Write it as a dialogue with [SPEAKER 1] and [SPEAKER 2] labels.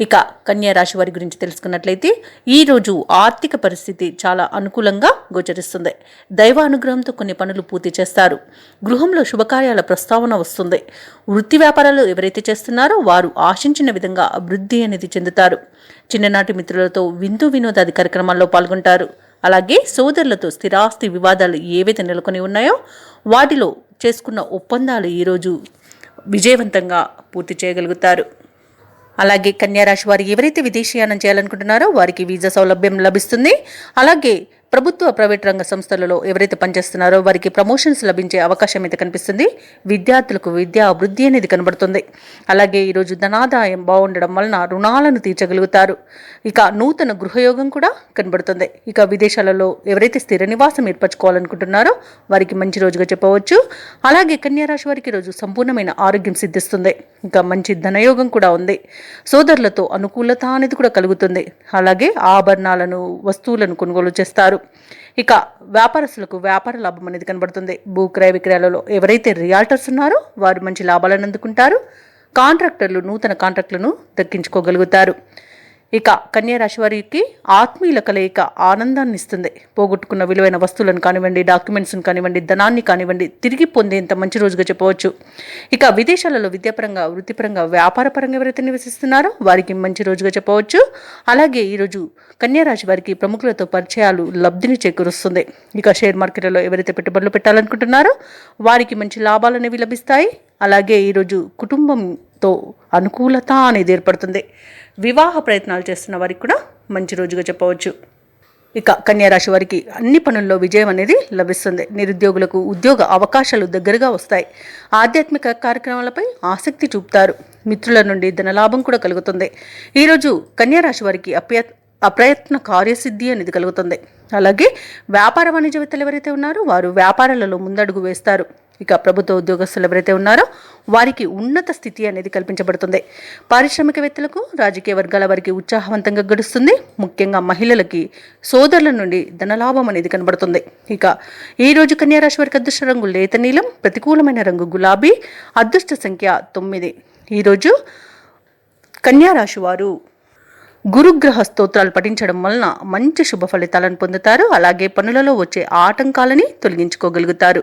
[SPEAKER 1] ఇక కన్యారాశి వారి గురించి తెలుసుకున్నట్లయితే ఈరోజు ఆర్థిక పరిస్థితి చాలా అనుకూలంగా గోచరిస్తుంది. దైవ అనుగ్రహంతో కొన్ని పనులు పూర్తి చేస్తారు. గృహంలో శుభకార్యాల ప్రస్తావన వస్తుంది. వృత్తి వ్యాపారాలు ఎవరైతే చేస్తున్నారో వారు ఆశించిన విధంగా అభివృద్ధి అనేది చెందుతారు. చిన్ననాటి మిత్రులతో విందు వినోదాది కార్యక్రమాల్లో పాల్గొంటారు. అలాగే సోదరులతో స్థిరాస్తి వివాదాలు ఏవైతే నెలకొని ఉన్నాయో వాటిలో చేసుకున్న ఒప్పందాలు ఈరోజు విజయవంతంగా పూర్తి చేయగలుగుతారు. అలాగే కన్యారాశి వారు ఎవరైతే విదేశీయానం చేయాలనుకుంటున్నారో వారికి వీసా సౌలభ్యం లభిస్తుంది. అలాగే ప్రభుత్వ ప్రైవేట్ రంగ సంస్థలలో ఎవరైతే పనిచేస్తున్నారో వారికి ప్రమోషన్స్ లభించే అవకాశం అయితే కనిపిస్తుంది. విద్యార్థులకు విద్యా అభివృద్ధి అనేది కనబడుతుంది. అలాగే ఈరోజు ధనాదాయం బాగుండడం వలన రుణాలను తీర్చగలుగుతారు. ఇక నూతన గృహయోగం కూడా కనబడుతుంది. ఇక విదేశాలలో ఎవరైతే స్థిర నివాసం ఏర్పరచుకోవాలనుకుంటున్నారో వారికి మంచి రోజుగా చెప్పవచ్చు. అలాగే కన్యారాశి వారికి ఈరోజు సంపూర్ణమైన ఆరోగ్యం సిద్ధిస్తుంది. ఇంకా మంచి ధనయోగం కూడా ఉంది. సోదరులతో అనుకూలత అనేది కూడా కలుగుతుంది. అలాగే ఆభరణాలను వస్తువులను కొనుగోలు చేస్తారు. ఇక వ్యాపారస్తులకు వ్యాపార లాభం అనేది కనబడుతుంది. భూ క్రయ విక్రయాలలో ఎవరైతే రియాల్టర్స్ ఉన్నారో వారు మంచి లాభాలను అందుకుంటారు. కాంట్రాక్టర్లు నూతన కాంట్రాక్టులను దక్కించుకోగలుగుతారు. ఇక కన్యారాశి వారికి ఆత్మీయుల కలయిక ఆనందాన్ని ఇస్తుంది పోగొట్టుకున్న విలువైన వస్తువులను కానివ్వండి డాక్యుమెంట్స్ని కానివ్వండి ధనాన్ని కానివ్వండి తిరిగి పొందేంత మంచి రోజుగా చెప్పవచ్చు. ఇక విదేశాలలో విద్యాపరంగా వృత్తిపరంగా వ్యాపారపరంగా ఎవరైతే నివసిస్తున్నారో వారికి మంచి రోజుగా చెప్పవచ్చు. అలాగే ఈరోజు కన్యా రాశి వారికి ప్రముఖులతో పరిచయాలు లబ్ధిని చేకూరుస్తుంది. ఇక షేర్ మార్కెట్లో ఎవరైతే పెట్టుబడులు పెట్టాలనుకుంటున్నారో వారికి మంచి లాభాలు అనేవి లభిస్తాయి. అలాగే ఈరోజు కుటుంబంతో అనుకూలత అనేది ఏర్పడుతుంది. వివాహ ప్రయత్నాలు చేస్తున్న వారికి కూడా మంచి రోజుగా చెప్పవచ్చు. ఇక కన్యారాశి వారికి అన్ని పనుల్లో విజయం అనేది లభిస్తుంది. నిరుద్యోగులకు ఉద్యోగ అవకాశాలు దగ్గరగా వస్తాయి. ఆధ్యాత్మిక కార్యక్రమాలపై ఆసక్తి చూపుతారు. మిత్రుల నుండి ధనలాభం కూడా కలుగుతుంది. ఈరోజు కన్యారాశి వారికి అప్య అప్రయత్న కార్యసిద్ధి అనేది కలుగుతుంది. అలాగే వ్యాపార వాణిజ్యవేత్తలు ఎవరైతే ఉన్నారో వారు వ్యాపారాలలో ముందడుగు వేస్తారు. ఇక ప్రభుత్వ ఉద్యోగస్తులు ఎవరైతే ఉన్నారో వారికి ఉన్నత స్థితి అనేది కల్పించబడుతుంది. పారిశ్రామికవేత్తలకు రాజకీయ వర్గాల వారికి ఉత్సాహవంతంగా గడుస్తుంది. ముఖ్యంగా మహిళలకి సోదరుల నుండి ధనలాభం అనేది కనబడుతుంది. ఇక ఈ రోజు కన్యారాశి వారికి అదృష్ట రంగు లేత నీలం ప్రతికూలమైన రంగు గులాబీ అదృష్ట సంఖ్య తొమ్మిది. ఈరోజు కన్యారాశి వారు గురుగ్రహ స్తోత్రాలు పఠించడం వలన మంచి శుభ ఫలితాలను పొందుతారు. అలాగే పనులలో వచ్చే ఆటంకాలని తొలగించుకోగలుగుతారు.